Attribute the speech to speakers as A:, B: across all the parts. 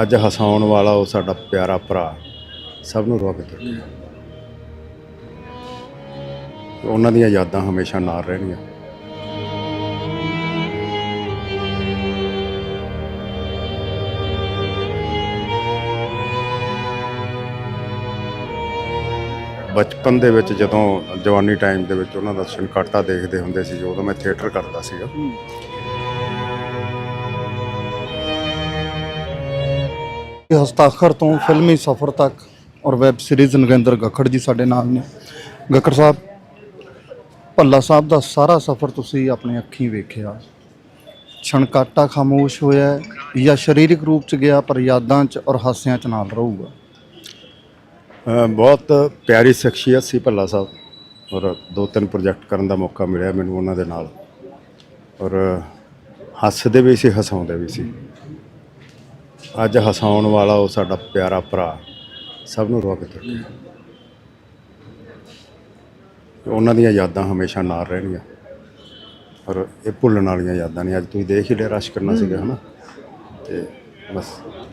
A: ਅੱਜ ਹਸਾਉਣ ਵਾਲਾ ਉਹ ਸਾਡਾ ਪਿਆਰਾ ਭਰਾ ਸਭ ਨੂੰ ਰੋਕ ਦਿੱਤਾ। ਉਹਨਾਂ ਦੀਆਂ ਯਾਦਾਂ ਹਮੇਸ਼ਾ ਨਾਲ ਰਹਿਣਗੀਆਂ ਬਚਪਨ ਦੇ ਵਿੱਚ ਜਦੋਂ ਜਵਾਨੀ ਟਾਈਮ ਦੇ ਵਿੱਚ ਉਹਨਾਂ ਦਾ ਛਣਕਾਟਾ ਦੇਖਦੇ ਹੁੰਦੇ ਸੀ ਉਦੋਂ ਮੈਂ ਥੀਏਟਰ ਕਰਦਾ ਸੀਗਾ।
B: ਹਸਤਾਖਰ ਤੋਂ ਫਿਲਮੀ ਸਫ਼ਰ ਤੱਕ ਔਰ ਵੈਬ ਸੀਰੀਜ਼ ਨਗਿੰਦਰ ਗੱਖੜ ਜੀ ਸਾਡੇ ਨਾਲ ਨੇ। ਗੱਖੜ ਸਾਹਿਬ, ਭੱਲਾ ਸਾਹਿਬ ਦਾ ਸਾਰਾ ਸਫ਼ਰ ਤੁਸੀਂ ਆਪਣੇ ਅੱਖੀਂ ਵੇਖਿਆ। ਛਣਕਾਟਾ ਖਾਮੋਸ਼ ਹੋਇਆ ਜਾਂ ਸਰੀਰਕ ਰੂਪ ਚ ਗਿਆ, ਪਰ ਯਾਦਾਂ ਚ ਔਰ ਹਾਸਿਆਂ ਚ ਨਾਲ ਰਹੂਗਾ?
A: ਬਹੁਤ ਪਿਆਰੀ ਸ਼ਖਸੀਅਤ ਸੀ ਭੱਲਾ ਸਾਹਿਬ ਔਰ ਦੋ ਤਿੰਨ ਪ੍ਰੋਜੈਕਟ ਕਰਨ ਦਾ ਮੌਕਾ ਮਿਲਿਆ ਮੈਨੂੰ ਉਹਨਾਂ ਦੇ ਨਾਲ ਔਰ ਹੱਸਦੇ ਵੀ ਸੀ, ਹਸਾਉਂਦੇ ਵੀ ਸੀ। ਅੱਜ ਹਸਾਉਣ ਵਾਲਾ ਉਹ ਸਾਡਾ ਪਿਆਰਾ ਭਰਾ ਸਭ ਨੂੰ ਰੋਕ ਦਿੱਤਾ ਉਹਨਾਂ ਦੀਆਂ ਯਾਦਾਂ ਹਮੇਸ਼ਾ ਨਾਲ ਰਹਿਣਗੀਆਂ। ਔਰ ਇਹ ਭੁੱਲਣ ਵਾਲੀਆਂ ਯਾਦਾਂ ਨਹੀਂ। ਅੱਜ ਤੁਸੀਂ ਦੇਖ ਹੀ ਲਿਆ ਰਸ਼ ਕਰਨਾ ਸੀਗਾ ਹਨਾ? ਤੇ ਬਸ।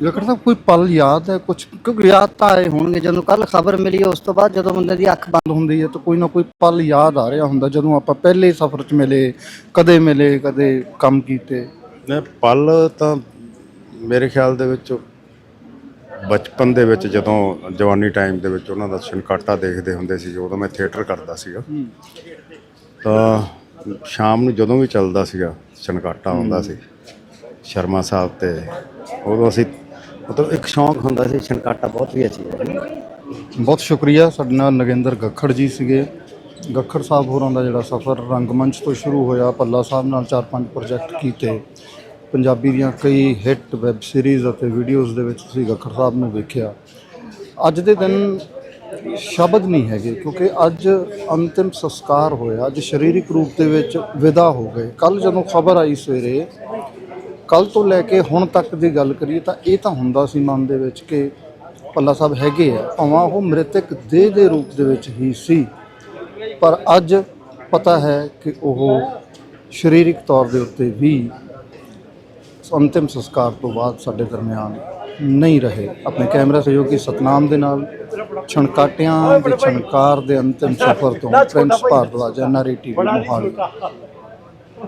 B: ਗੱਖੜ ਸਾਹਿਬ ਕੋਈ ਪਲ ਯਾਦ ਹੈ? ਕੁਝ ਕਿਉਂਕਿ ਯਾਦ ਤਾਂ ਆਏ ਹੋਣਗੇ। ਜਦੋਂ ਕੱਲ ਖਬਰ ਮਿਲੀ ਉਸ ਤੋਂ ਬਾਅਦ ਜਦੋਂ ਬੰਦੇ ਦੀ ਅੱਖ ਬੰਦ ਹੁੰਦੀ ਹੈ ਤਾਂ ਕੋਈ ਨਾ ਕੋਈ ਪਲ ਯਾਦ ਆ ਰਿਹਾ ਹੁੰਦਾ। ਜਦੋਂ ਆਪਾਂ ਪਹਿਲੇ ਸਫ਼ਰ 'ਚ ਮਿਲੇ ਕਦੇ ਮਿਲੇ ਕਦੇ ਕੰਮ ਕੀਤੇ।
A: ਨੇ ਪਲ ਤਾਂ ਮੇਰੇ ਖਿਆਲ ਦੇ ਵਿੱਚ ਬਚਪਨ ਦੇ ਵਿੱਚ ਜਦੋਂ ਜਵਾਨੀ ਟਾਈਮ ਦੇ ਵਿੱਚ ਉਹਨਾਂ ਦਾ ਛਣਕਾਟਾ ਦੇਖਦੇ ਹੁੰਦੇ ਸੀ ਉਦੋਂ ਮੈਂ ਥੀਏਟਰ ਕਰਦਾ ਸੀਗਾ। ਤਾਂ ਸ਼ਾਮ ਨੂੰ ਜਦੋਂ ਵੀ ਚੱਲਦਾ ਸੀਗਾ ਛਣਕਾਟਾ ਆਉਂਦਾ ਸੀ। ਸ਼ਰਮਾ ਸਾਹਿਬ ਤੇ ਉਦੋਂ ਅਸੀਂ ਮਤਲਬ ਇੱਕ ਸ਼ੌਂਕ ਹੁੰਦਾ ਸੀ ਛਣਕਾਟਾ ਬਹੁਤ ਵੀ ਅੱਛੀ ਹੈ।
B: ਬਹੁਤ ਸ਼ੁਕਰੀਆ ਸਾਡੇ ਨਾਲ ਨਗਿੰਦਰ ਗੱਖੜ ਜੀ ਸੀਗੇ। ਗੱਖੜ ਸਾਹਿਬ ਹੋਰਾਂ ਦਾ ਜਿਹੜਾ ਸਫ਼ਰ ਰੰਗਮੰਚ ਤੋਂ ਸ਼ੁਰੂ ਹੋਇਆ ਪੱਲਾ ਸਾਹਿਬ ਨਾਲ ਚਾਰ ਪੰਜ ਪ੍ਰੋਜੈਕਟ ਕੀਤੇ। ਪੰਜਾਬੀ ਦੀਆਂ ਕਈ ਹਿੱਟ ਵੈਬ ਸੀਰੀਜ਼ ਅਤੇ ਵੀਡੀਓਜ਼ ਦੇ ਵਿੱਚ ਤੁਸੀਂ ਗੱਖੜ ਸਾਹਿਬ ਨੂੰ ਵੇਖਿਆ। ਅੱਜ ਦੇ ਦਿਨ ਸ਼ਬਦ ਨਹੀਂ ਹੈਗੇ ਕਿਉਂਕਿ ਅੱਜ ਅੰਤਿਮ ਸੰਸਕਾਰ ਹੋਇਆ, ਅੱਜ ਸਰੀਰਕ ਰੂਪ ਦੇ ਵਿੱਚ ਵਿਦਾ ਹੋ ਗਏ। ਕੱਲ ਜਦੋਂ ਖਬਰ ਆਈ ਸਵੇਰੇ ਕੱਲ ਤੋਂ ਲੈ ਕੇ ਹੁਣ ਤੱਕ ਦੀ ਗੱਲ ਕਰੀਏ ਤਾਂ ਇਹ ਤਾਂ ਹੁੰਦਾ ਸੀ ਮਨ ਦੇ ਵਿੱਚ ਕਿ ਪੱਲਾ ਸਾਹਿਬ ਹੈਗੇ ਆ, ਭਾਵੇਂ ਉਹ ਮ੍ਰਿਤਕ ਦੇਹ ਦੇ ਰੂਪ ਦੇ ਵਿੱਚ ਹੀ ਸੀ, ਪਰ ਅੱਜ ਪਤਾ ਹੈ ਕਿ ਉਹ ਸਰੀਰਕ ਤੌਰ ਦੇ ਉੱਤੇ ਵੀ ਅੰਤਿਮ ਸੰਸਕਾਰ ਤੋਂ ਬਾਅਦ ਸਾਡੇ ਦਰਮਿਆਨ ਨਹੀਂ ਰਹੇ। ਆਪਣੇ ਕੈਮਰਾ ਸਹਿਯੋਗੀ ਸਤਨਾਮ ਦੇ ਨਾਲ ਛਣਕਾਟਿਆਂ ਦੇ ਛਣਕਾਰ ਦੇ ਅੰਤਿਮ ਸਫ਼ਰ ਤੋਂ Prince Bhardwaj NRE TV Mohali.